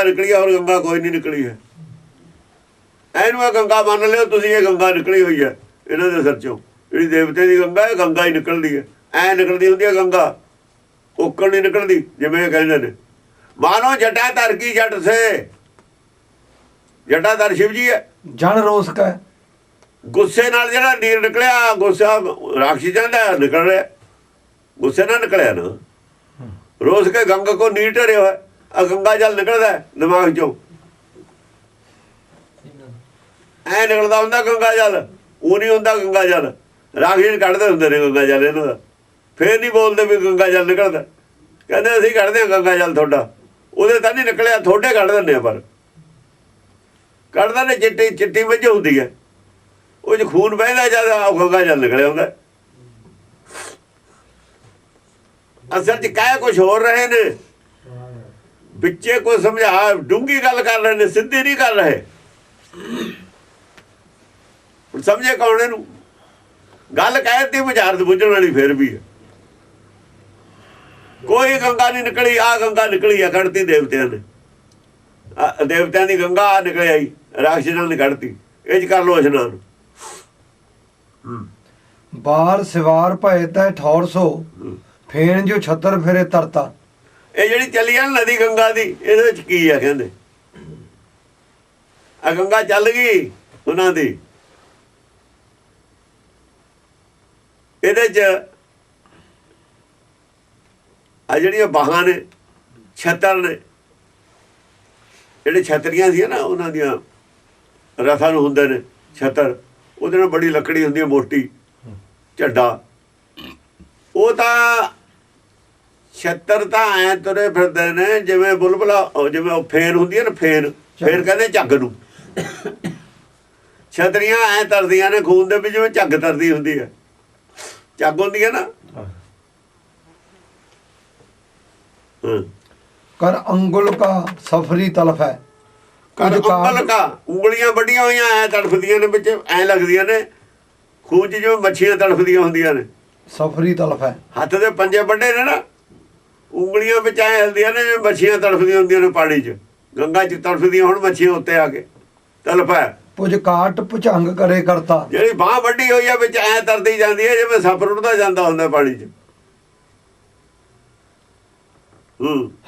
ਗੰਗਾ ਨਿਕਲੀ ਹੈ ਔਰ ਗੰਗਾ ਕੋਈ ਨਹੀਂ ਨਿਕਲੀ ਹੈ। ਐਨੂੰ ਇਹ ਗੰਗਾ ਮੰਨ ਲਿਓ ਤੁਸੀਂ ਇਹ ਗੰਗਾ ਨਿਕਲੀ ਹੋਈ ਹੈ ਇਹਨਾਂ ਦੇ ਸਿਰ ਚੋਂ। ਜਿਹੜੀ ਦੇਵਤੇ ਦੀ ਗੰਗਾ ਹੈ ਗੰਗਾ ਹੀ ਨਿਕਲਦੀ ਹੈ। ਐ ਨਿਕਲਦੀ ਹੁੰਦੀ ਹੈ ਗੰਗਾ। ਉੱਕਣ ਨਹੀਂ ਨਿਕਲਦੀ ਜਿਵੇਂ ਇਹ ਕਹਿੰਦੇ ਨੇ। ਮਾਨੋ ਜਟਾ ਧਰ ਕੀ ਜਟ ਸੇ? ਜਟਾ ਧਰ ਸ਼ਿਵ ਜੀ ਹੈ। ਜਨ ਰੋਸ ਕੈ ਗੁੱਸੇ ਨਾਲ ਜਿਹੜਾ ਨੀਰ ਨਿਕਲਿਆ ਗੁੱਸਾ ਰਾਖਸ਼ੀ ਜਾਂਦਾ ਨਿਕਲ ਰਿਹਾ। ਗੁੱਸੇ ਨਾਲ ਨਿਕਲਿਆ ਨਾ। ਰੋਜ਼ ਕੇ ਗੰਗਾ ਕੋ ਨੀਰ ਟਰਿਆ ਹੋਇਆ। ਆ ਗੰਗਾ ਜਲ ਨਿਕਲਦਾ ਦਿਮਾਗ ਚੋਂ। ਐ ਨਿਕਲਦਾ ਹੁੰਦਾ ਗੰਗਾ ਜਲ ਉਹ ਨਹੀਂ ਹੁੰਦਾ ਗੰਗਾ ਜਲ। ਰਾਖਸ਼ੀ ਕੱਢਦੇ ਹੁੰਦੇ ਨੇ ਗੰਗਾ ਜਲ ਇਹਨਾਂ ਦਾ। ਫੇਰ ਨਹੀਂ ਬੋਲਦੇ ਵੀ ਗੰਗਾ ਜਲ ਨਿਕਲਦਾ। ਕਹਿੰਦੇ ਅਸੀਂ ਕੱਢਦੇ ਹਾਂ ਗੰਗਾ ਜਲ ਤੁਹਾਡਾ। ਉਹਦੇ ਤਾਂ ਨਹੀਂ ਨਿਕਲਿਆ ਤੁਹਾਡੇ ਕੱਢ ਦਿੰਦੇ ਆ ਪਰ। ਕੱਢਦੇ ਨੇ ਚਿੱਟੀ ਚਿੱਟੀ ਵਿੱਚ ਹੁੰਦੀ ਹੈ। ਉਹ ਜੇ ਖੂਨ ਵਹਿੰਦਾ ਜਦ ਉਹ ਗੰਗਾ ਜਲ ਨਿਕਲਿਆ ਹੁੰਦਾ। ਅਸਲ ਚ ਕਾਹ ਕੁਝ ਹੋਰ ਰਹੇ ਨੇ। ਵਿੱਚੇ ਕੋਈ ਸਮਝਾ ਡੂੰਗੀ ਗੱਲ ਕਰ ਰਹੇ ਨੇ ਸਿੱਧੀ ਨਹੀਂ ਕਰ ਰਹੇ। ਹੁਣ ਸਮਝੇ ਕੌਣ ਇਹਨੂੰ? ਗੱਲ ਕਹਿਤੀ ਵਿਚਾਰਤ ਬੁੱਝਣ ਵਾਲੀ ਫੇਰ ਵੀ ਹੈ। ਕੋਈ ਗੰਗਾ ਨਹੀਂ ਨਿਕਲੀ ਆ ਗੰਗਾ ਨਿਕਲੀ ਆ ਕੱਢਤੀ ਦੇਵਤਿਆਂ ਨੇ। ਦੇਵਤਿਆਂ ਦੀ ਗੰਗਾ ਆ ਨਿਕਲ ਆਈ ਰਾਖਸ਼ਾਂ ਨੇ ਕੱਢਤੀ। ਇਹ ਚ ਕਰ ਲੋ ਇਸ਼ਨਾਨ ਬਾਰ ਸਿਵਾਰ ਭਏ ਤੈ ਠੌਰ ਸੋ ਫੇਣ ਜੋ ਛਤਰ ਫਿਰੇ ਤਰਤਾ। ਇਹ ਜਿਹੜੀ ਚੱਲੀ ਆ ਨਾ ਨਦੀ ਗੰਗਾ ਦੀ, ਇਹਦੇ ਵਿੱਚ ਕੀ ਆ ਕਹਿੰਦੇ? ਆ ਗੰਗਾ ਚੱਲ ਗਈ ਉਹਨਾਂ ਦੀ। ਇਹਦੇ ਚ ਆ ਜਿਹੜੀਆਂ ਬਾਹਾਂ ਨੇ ਛਤਰ ਨੇ, ਜਿਹੜੇ ਛਤਰੀਆਂ ਸੀ ਨਾ, ਉਹਨਾਂ ਦੀਆਂ ਰਥਾਂ ਨੂੰ ਹੁੰਦੇ ਨੇ ਛਤਰ ਉਹਦੇ ਨਾਲ ਬੜੀ ਲੱਕੜੀ ਹੁੰਦੀ ਹੈ ਮੋਟੀ, ਝੱਡਾ। ਉਹ ਤਾਂ ਛੱਤਰ ਤਾਂ ਐ ਤੁਰੇ ਫਿਰਦੇ ਨੇ ਜਿਵੇਂ ਬੁਲਬੁਲਾ ਜਿਵੇਂ ਉਹ ਫੇਨ ਹੁੰਦੀ ਹੈ ਨਾ ਫੇਨ ਫੇਨ ਕਹਿੰਦੇ ਝੱਗ ਨੂੰ। ਛਤਰੀਆਂ ਐ ਤਰਦੀਆਂ ਨੇ ਖੂਨ ਦੇ ਵਿੱਚ ਜਿਵੇਂ ਝੱਗ ਤਰਦੀ ਹੁੰਦੀ ਹੈ। ਝੱਗ ਹੁੰਦੀ ਹੈ ਨਾ? ਕਰ ਅੰਗੁਲ ਕਾ ਸਫਰੀ ਤਲਫ। ਹੈ ਕਰ ਅੰਬਲ ਕਾ ਉਂਗਲੀਆਂ ਵੱਡੀਆਂ ਹੋਈਆਂ ਐ ਤੜਫਦੀਆਂ ਨੇ ਵਿੱਚ ਐ ਲੱਗਦੀਆਂ ਨੇ। ਖੂਨ 'ਚ ਜਿਵੇਂ ਮੱਛੀਆਂ ਤੜਫਦੀਆਂ ਹੁੰਦੀਆਂ ਨੇ। ਸਫਰੀ ਤਲਫ। ਹੈ ਹੱਥ ਦੇ ਪੰਜੇ ਵੱਡੇ ਨੇ ਨਾ? ਉਂਗਲੀਆਂ ਵਿੱਚ ਐ ਹਿਲਦੀਆਂ ਨੇ ਜਿਵੇਂ ਮੱਛੀਆਂ ਤੜਫਦੀਆਂ ਹੁੰਦੀਆਂ ਨੇ ਪਾਣੀ 'ਚ। ਗੰਗਾ 'ਚ ਤੜਫਦੀਆਂ ਹੁਣ ਮੱਛੀਆਂ ਉੱਤੇ ਆ ਕੇ। ਤਲਫ ਪੁਜ ਕਾਟ ਪੁਚੰਗ ਕਰੇ ਕਰਤਾ। ਜਿਹੜੀ ਬਾਹ ਵੱਡੀ ਹੋਈ ਆ ਵਿੱਚ ਐ ਤਰਦੀ ਜਾਂਦੀ ਹੈ ਜਿਵੇਂ ਸੱਪ ਰੁੜਦਾ ਜਾਂਦਾ ਹੁੰਦਾ ਪਾਣੀ 'ਚ।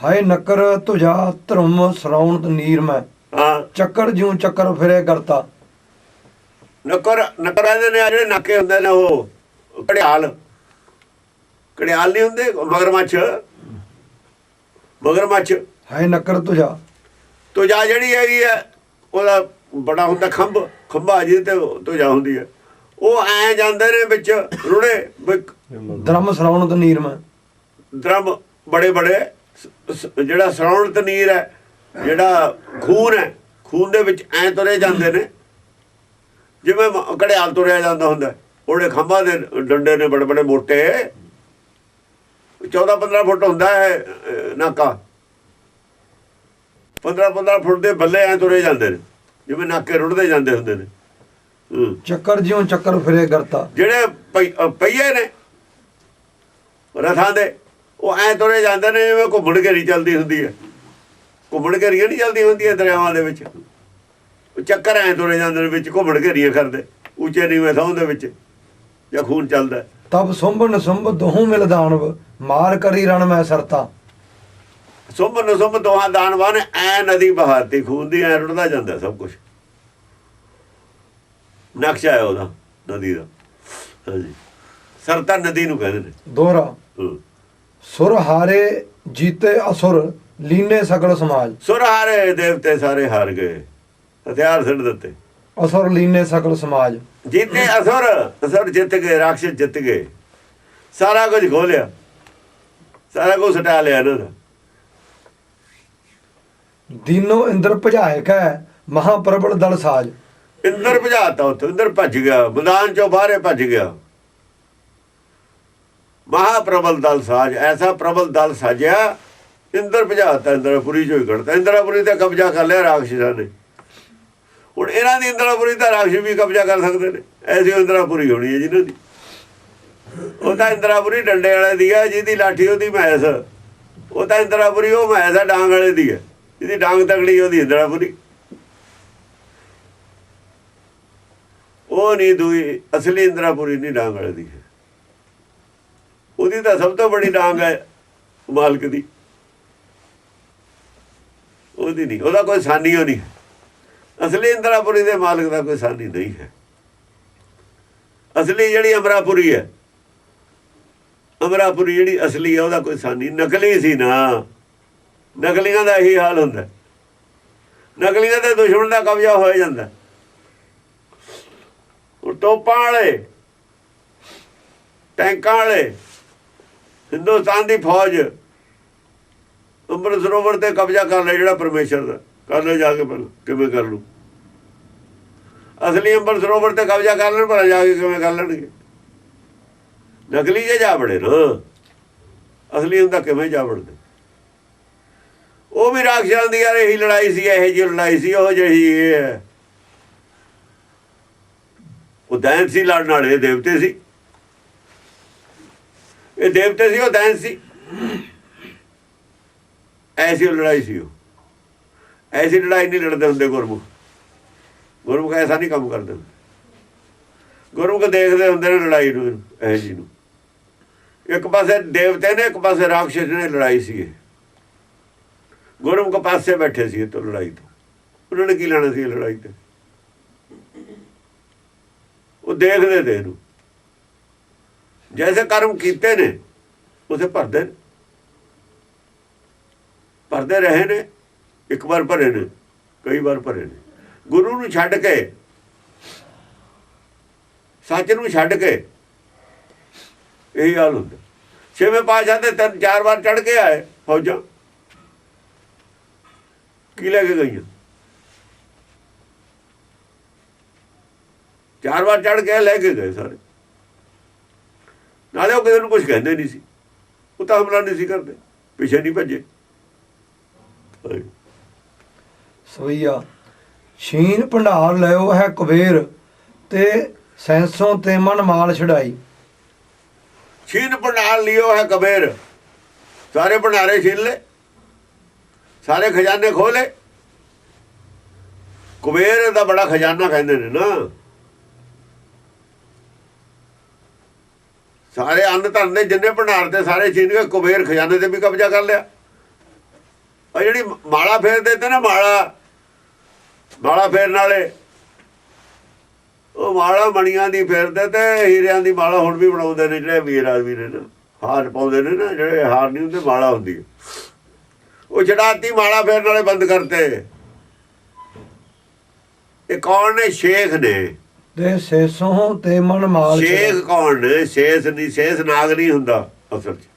ਹਾਏ ਨਕਰ ਤੁਝਾ ਧਰਮ ਸਰਾਉਣ ਨੀਰ ਮੈਂ। ਹਾਂ। ਚੱਕਰ ਜਿਉ ਚੱਕਰ ਫਿਰੇ ਕਰਤਾ। ਨਕਰ ਨਕਰਾਂ ਦੇ ਨੇ ਜਿਹੜੇ ਨਾਕੇ ਹੁੰਦੇ ਨੇ ਉਹ ਕੜਿਆਲ ਕੜਿਆਲ ਨਹੀਂ ਹੁੰਦੇ ਮਗਰਮੱਛ। ਮਗਰਮੱਛ ਹਾਏ ਨਕਰ ਤੁਝਾ। ਤੁਜਾ ਜਿਹੜੀ ਹੈਗੀ ਹੈ ਉਹਦਾ ਬੜਾ ਹੁੰਦਾ ਖੰਭ ਖੰਭਾ ਜੀ ਤੇ ਤੁਜਾ ਹੁੰਦੀ ਹੈ ਉਹ ਐ ਜਾਂਦੇ ਨੇ ਵਿੱਚ ਰੁੜੇ ਧਰਮ ਸਰਾਉਣ ਨੀਰ ਮੈਂ। ਦਰਮ ਬੜੇ ਬੜੇ ਜਿਹੜਾ ਸਰੌਣ ਤਨੀਰ ਹੈ ਜਿਹੜਾ ਖੂਨ ਹੈ ਖੂਨ ਦੇ ਵਿੱਚ ਐ ਤੁਰੇ ਜਾਂਦੇ ਨੇ। ਜਿਵੇਂ ਘੜਿਆਲ ਤੁਰਿਆ ਜਾਂਦਾ ਹੁੰਦਾ। ਉਹਦੇ ਖੰਭਾਂ ਦੇ ਡੰਡੇ ਨੇ ਬੜੇ ਬੜੇ ਮੋਟੇ। 14 15 ਫੁੱਟ ਹੁੰਦਾ ਹੈ ਨਾਕਾ। 15 15 ਫੁੱਟ ਦੇ ਬੱਲੇ ਐ ਤੁਰੇ ਜਾਂਦੇ ਨੇ ਜਿਵੇਂ ਨਾਕੇ ਰੁੜਦੇ ਜਾਂਦੇ ਹੁੰਦੇ ਨੇ। ਚੱਕਰ ਜਿਉ ਚੱਕਰ ਫਿਰੇ ਕਰਤਾ। ਜਿਹੜੇ ਪਈ- ਅ, ਪਹੀਏ ਨੇ ਰਥਾਂ ਦੇ ਉਹ ਐ ਤੁਰੇ ਜਾਂਦੇ ਨੇ ਜਿਵੇਂ ਘੁੰਮਣ ਘੇਰੀ ਚੱਲਦੀ ਹੁੰਦੀ ਹੈ। ਘੁੰਮਣ ਘੇਰੀਆਂ ਨਹੀਂ ਚੱਲਦੀ ਹੁੰਦੀਆਂ ਦਰਿਆਵਾਂ ਦੇ ਵਿੱਚ। ਉਹ ਚੱਕਰ ਐ ਤੁਰੇ ਜਾਂਦੇ ਨੇ ਵਿੱਚ ਘੁੰਮਣ ਘੇਰੀਆਂ ਕਰਦੇ ਉੱਚੇ ਨੀਵੇਂ ਥਾਂ ਦੇ ਵਿੱਚ ਜਾਂ ਖੂਨ ਚੱਲਦਾ। ਤਬ ਸੁੰਭ ਨਸੁੰਭ ਦੋਹੂ ਮਿਲ ਦਾਨਵ ਮਾਰ ਕਰੀ ਰਣ ਮੈਂ ਸਰਤਾ। ਸੁੰਭ ਨਸੁੰਭ ਦੋਹਾਂ ਦਾਨਵਾਂ ਨੇ ਐ ਨਦੀ ਬਹਾਤੀ ਖੂਨ ਦੀ ਐ ਰੁੜਦਾ ਜਾਂਦਾ ਸਭ ਕੁਝ ਨਕਸ਼ਾ ਹੈ ਉਹਦਾ ਨਦੀ ਦਾ। ਹਾਂਜੀ। ਸਰਤਾ ਨਦੀ ਨੂੰ ਕਹਿੰਦੇ ਨੇ। ਦੋਹਰਾ। ਸੁਰ ਹਾਰੇ ਜੀਤੇ ਅਸੁਰ ਲੀਨੇ ਸਗਲ ਸਮਾਜ। ਸੁਰ ਹਾਰੇ ਦੇਵਤੇ ਸਾਰੇ ਹਾਰ ਗਏ ਹਥਿਆਰ ਛੱਡ ਦਿੱਤੇ। ਅਸੁਰ ਲੀਨੇ ਸਗਲ ਸਮਾਜ। ਜਿੱਤੇ ਅਸੁਰ ਅਸੁਰ ਜਿੱਤ ਗਏ ਰਾਖਸ਼ ਜਿੱਤ ਗਏ। ਸਾਰਾ ਕੁਝ ਖੋਲਿਆ ਸਾਰਾ ਕੁਝ ਹਟਾ ਲਿਆ ਇਹਨਾਂ ਦਾ ਦੀਨੋ ਇੰਦਰ ਭਜਾਇਕ ਮਹਾਪ੍ਰਬਲ ਦਲ ਸਾਜ। ਇੰਦਰ ਭਜਾਤਾ ਉੱਥੇ ਇੰਦਰ ਭੱਜ ਗਿਆ ਮੈਦਾਨ ਚੋਂ ਬਾਹਰੇ ਭੱਜ ਗਿਆ। ਮਹਾਪ੍ਰਬਲ ਦਲ ਸਾਜ ਐਸਾ ਪ੍ਰਬਲ ਦਲ ਸਾਜਿਆ ਇੰਦਰ ਭਜਾਤਾ ਇੰਦਰਪੁਰੀ ਚੋਂ ਹੀ ਕੱਢਤਾ। ਇੰਦਰਪੁਰੀ ਤੇ ਕਬਜ਼ਾ ਕਰ ਲਿਆ ਰਾਖਸ਼ਾਂ ਨੇ। ਹੁਣ ਇਹਨਾਂ ਦੀ ਇੰਦਰਪੁਰੀ ਤਾਂ ਰਾਖਸ਼ ਵੀ ਕਬਜ਼ਾ ਕਰ ਸਕਦੇ ਨੇ। ਐਸੀ ਇੰਦਰਪੁਰੀ ਹੋਣੀ ਹੈ ਜਿਹਨਾਂ ਦੀ। ਉਹ ਤਾਂ ਇੰਦਰਾਪੁਰੀ ਡੰਡੇ ਵਾਲੇ ਦੀ ਹੈ ਜਿਹਦੀ ਲਾਠੀ ਉਹਦੀ ਮੈਸ। ਉਹ ਤਾਂ ਇੰਦਰਾਪੁਰੀ, ਉਹ ਮੈਸ ਆ ਡਾਂਗ ਵਾਲੇ ਦੀ ਹੈ ਜਿਹਦੀ ਡਾਂਗ ਤਕੜੀ ਉਹਦੀ ਇੰਦਰਾਪੁਰੀ। ਉਹ ਨਹੀਂ ਦੂਈ, ਅਸਲੀ ਇੰਦਰਾਪੁਰੀ ਨਹੀਂ ਡਾਂਗ ਵਾਲੇ ਦੀ। ਉਹਦੀ ਤਾਂ ਸਭ ਤੋਂ ਬੜੀ ਡਾਂਗ ਹੈ ਮਾਲਕ ਦੀ। ਉਹਦੀ ਨਹੀਂ, ਉਹਦਾ ਕੋਈ ਸਾਨੀ ਹੋ ਨਹੀਂ। ਅਸਲੀ ਇੰਦਰਾਪੁਰੀ ਦੇ ਮਾਲਕ ਦਾ ਕੋਈ ਸਾਨੀ ਨਹੀਂ ਹੈ। ਅਸਲੀ ਜਿਹੜੀ ਅਮਰਾਪੁਰੀ ਹੈ ਅਮਰਾਪੁਰੀ ਜਿਹੜੀ ਅਸਲੀ ਹੈ ਉਹਦਾ ਕੋਈ ਸਾਨੀ ਨਕਲੀ ਸੀ ਨਾ। ਨਕਲੀਆਂ ਦਾ ਇਹੀ ਹਾਲ ਹੁੰਦਾ। ਨਕਲੀਆਂ ਤੇ ਦੁਸ਼ਮਣ ਦਾ ਕਬਜ਼ਾ ਹੋ ਜਾਂਦਾ। ਉਹ ਟੋਪਾਂ ਵਾਲੇ, ਟੈਂਕਾਂ ਵਾਲੇ, ਹਿੰਦੁਸਤਾਨ ਦੀ ਫੌਜ ਅੰਮ੍ਰਿਤ ਸਰੋਵਰ ਤੇ ਕਬਜ਼ਾ ਕਰ ਲੈ ਜਿਹੜਾ ਪਰਮੇਸ਼ਰ ਦਾ। ਕਰ ਲੈ ਜਾ ਕੇ ਪਹਿਲਾਂ, ਕਿਵੇਂ ਕਰ ਲੂ ਅਸਲੀ ਅੰਮ੍ਰਿਤ ਸਰੋਵਰ ਤੇ ਕਬਜ਼ਾ ਕਰ ਲੈਣ, ਭਲਾ ਜਾ ਕੇ ਕਿਵੇਂ ਕਰ ਲੈਣਗੇ? ਨਕਲੀ ਜੇ ਜਾ ਬੜੇ ਨਾ? ਅਸਲੀ ਹੁੰਦਾ ਕਿਵੇਂ ਜਾ ਉਹ ਵੀ ਰਾਖਸ਼ਾਂ ਦੀ ਯਾਰ ਇਹੀ ਲੜਾਈ ਸੀ, ਇਹ ਜਿਹੀ ਲੜਾਈ ਸੀ, ਉਹ ਜਿਹੀ ਇਹ ਹੈ। ਉਹ ਦੈਨ ਸੀ ਲੜਨ ਵਾਲੇ ਦੇਵਤੇ ਸੀ। ਇਹ ਦੇਵਤੇ ਸੀ, ਉਹ ਦੈਨ ਸੀ। ਐਸੀ ਉਹ ਲੜਾਈ ਸੀ ਉਹ। ਐਸੀ ਲੜਾਈ ਨਹੀਂ ਲੜਦੇ ਹੁੰਦੇ ਗੁਰਮੁਖ। ਗੁਰਮੁਖ ਐਸਾ ਨਹੀਂ ਕੰਮ ਕਰਦੇ ਗੁਰਮੁਖ ਦੇਖਦੇ ਹੁੰਦੇ ਨੇ ਲੜਾਈ ਨੂੰ, ਇਹ ਜੀ ਨੂੰ। ਇੱਕ ਪਾਸੇ ਦੇਵਤੇ ਨੇ, ਇੱਕ ਪਾਸੇ ਰਾਖਸ਼ ਨੇ ਲੜਾਈ ਸੀ ਇਹ ਗੁਰਮੁਖ ਪਾਸੇ ਬੈਠੇ ਸੀ ਇਹ ਤੋਂ ਲੜਾਈ ਤੋਂ। ਉਹਨਾਂ ਨੇ ਕੀ ਲੈਣਾ ਸੀ ਲੜਾਈ ਤੇ? ਉਹ ਦੇਖਦੇ ਤੇ ਇਹਨੂੰ। ਜੈਸੇ ਕਰਮ ਕੀਤੇ ਨੇ, ਉਸੇ ਭਰਦੇ ਨੇ। ਭਰਦੇ ਰਹੇ ਨੇ, ਇੱਕ ਵਾਰ ਭਰੇ ਨੇ, ਕਈ ਵਾਰ ਭਰੇ ਨੇ। ਗੁਰੂ ਨੂੰ ਛੱਡ ਕੇ, ਸੱਚ ਨੂੰ ਛੱਡ ਕੇ ਇਹੀ ਹਾਲ ਹੁੰਦਾ। ਛੇਵੇਂ ਪਾਸ਼ਾ ਤੇ ਤਿੰਨ ਚਾਰ ਵਾਰ ਚੜ ਕੇ ਆਏ ਫੌਜਾਂ। ਕੀ ਲੈ ਕੇ ਗਈਆਂ? ਚਾਰ ਵਾਰ ਚੜ ਕੇ ਲੈ ਕੇ ਗਏ ਸਾਰੇ। ਨਾਲੇ ਉਹ ਕਿਸੇ ਨੂੰ ਕੁਝ ਕਹਿੰਦੇ ਨਹੀਂ ਸੀ। ਉਹ ਤਾਂ ਹਮਲਾ ਨਹੀਂ ਸੀ ਕਰਦੇ। ਪਿੱਛੇ ਨਹੀਂ ਭੱਜੇ। ਹਾਂਜੀ। ਸਵਈਆ, ਛੀਨ ਭੰਡਾਰ ਲਿਓ ਹੈ ਕੁਬੇਰ ਤੇ ਸੈਂਸੋਂ ਤੇ ਮਨ ਮਾਲ ਛਡਾਈ। ਛੀਨ ਭੰਡਾਰ ਲਿਓ ਹੈ ਕਬੀਰ। ਸਾਰੇ ਭੰਡਾਰੇ ਛੀਨ ਲੈ ਸਾਰੇ ਖਜ਼ਾਨੇ ਖੋਲੇ ਕੁਬੇਰ ਦਾ ਬੜਾ ਖਜ਼ਾਨਾ ਕਹਿੰਦੇ ਨੇ ਨਾ। ਸਾਰੇ ਅੰਨ ਧਨ ਦੇ ਜਿੰਨੇ ਭੰਡਾਰ ਤੇ ਸਾਰੇ ਛੀਨ ਕੇ ਕੁਬੇਰ ਖਜ਼ਾਨੇ ਤੇ ਵੀ ਕਬਜ਼ਾ ਕਰ ਲਿਆ। ਆ ਜਿਹੜੀ ਮਾਲਾ ਫੇਰਦੇ ਤੇ ਨਾ ਮਾਲਾ ਮਾਲਾ ਫੇਰਨ ਵਾਲੇ। ਉਹ ਮਾਲਾ ਮਣੀਆਂ ਦੀ ਫੇਰਦੇ ਤੇ ਹੀਰਿਆਂ ਦੀ ਮਾਲਾ ਹੁਣ ਵੀ ਬਣਾਉਂਦੇ ਨੇ ਜਿਹੜੇ ਵੀਰ ਆਦਮੀ ਨੇ ਨਾ। ਹਾਰ ਪਾਉਂਦੇ ਨੇ ਨਾ ਜਿਹੜੇ ਹਾਰ ਨਹੀਂ ਹੁੰਦੇ ਮਾਲਾ ਹੁੰਦੀ। ਉਹ ਛਡਾਤੀ ਮਾਲਾ ਫੇਰਨ ਵਾਲੇ ਬੰਦ ਕਰਤੇ। ਇਹ ਕੌਣ ਨੇ? ਸ਼ੇਖ ਨੇ। ਤੇ ਸੈਂਸੋਂ ਤੇ ਮਨ ਮਾਲ ਸ਼ੇਖ ਕੌਣ ਨੇ? ਸ਼ੇਖ ਨਹੀਂ ਸ਼ੇਖ ਨਾਗ ਨਹੀਂ ਹੁੰਦਾ ਅਸਲ 'ਚ।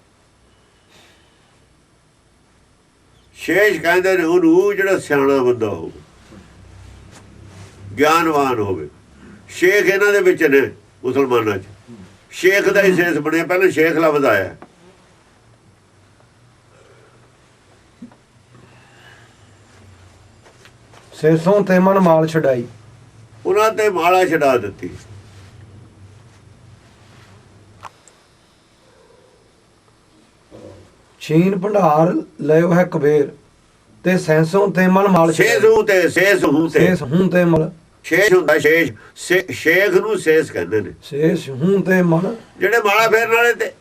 ਸ਼ੇਸ਼ ਕਹਿੰਦੇ ਨੇ ਉਹਨੂੰ ਜਿਹੜਾ ਸਿਆਣਾ ਬੰਦਾ ਹੋਵੇ ਗਿਆਨਵਾਨ ਹੋਵੇ। ਸ਼ੇਖ ਇਹਨਾਂ ਦੇ ਵਿੱਚ ਨੇ ਮੁਸਲਮਾਨਾਂ 'ਚ। ਸ਼ੇਖ ਦਾ ਹੀ ਸੇਸ ਬਣਿਆ ਪਹਿਲਾਂ ਸ਼ੇਖ ਲਫ਼ਜ਼ ਆਇਆ। ਸੈਂਸੋਂ ਤੇ ਮਨ ਮਾਲ ਛਡਾਈ। ਉਹਨਾਂ ਤੇ ਮਾਲਾ ਛਡਾ ਦਿੱਤੀ। ਛੀਨ ਭੰਡਾਰ ਲਿਓ ਹੈ ਕੁਬੇਰ ਤੇ ਸੈਂਸੋਂ ਤੇ ਮਨ ਮਾਲ ਨੂੰ ਤੇ ਸੇਸ ਤੇ। ਸੇਸ ਤੇ ਮਲ ਸ਼ੇਖ ਹੁੰਦਾ ਸ਼ੇਖ ਸੇ- ਸ਼ੇਖ ਨੂੰ ਸੇਸ ਕਹਿੰਦੇ ਨੇ। ਸੇਸ ਹੂੰ ਤੇ ਮਨ ਜਿਹੜੇ ਮਾਲਾ ਫੇਰਨ ਵਾਲੇ ਤੇ।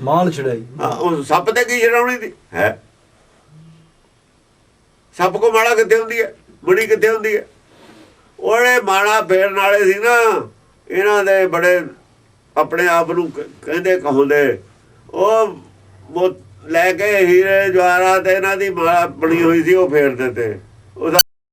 ਮਾਲ ਛਡਾਈ ਹਾਂ, ਉਹ ਸੱਪ ਤੇ ਕੀ ਛਡਾਉਣੀ ਦੀ ਹੈ। ਸੱਪ ਕੋ ਮਾਲਾ ਕਿੱਥੇ ਹੁੰਦੀ ਹੈ? ਬੜੀ ਕਿੱਥੇ ਹੁੰਦੀ ਹੈ? ਉਹਨੇ ਮਾਲਾ ਫੇਰਨ ਵਾਲੇ ਸੀ ਨਾ ਇਹਨਾਂ ਦੇ ਬੜੇ ਆਪਣੇ ਆਪ ਨੂੰ ਕਹਿੰਦੇ ਕਹੁੰਦੇ ਉਹ ਲੈ ਕੇ ਹੀਰੇ ਜਵਾਰਾ ਤੇ ਇਹਨਾਂ ਦੀ ਮਾਲਾ ਬਣੀ ਹੋਈ ਸੀ ਉਹ ਫੇਰਦੇ ਤੇ।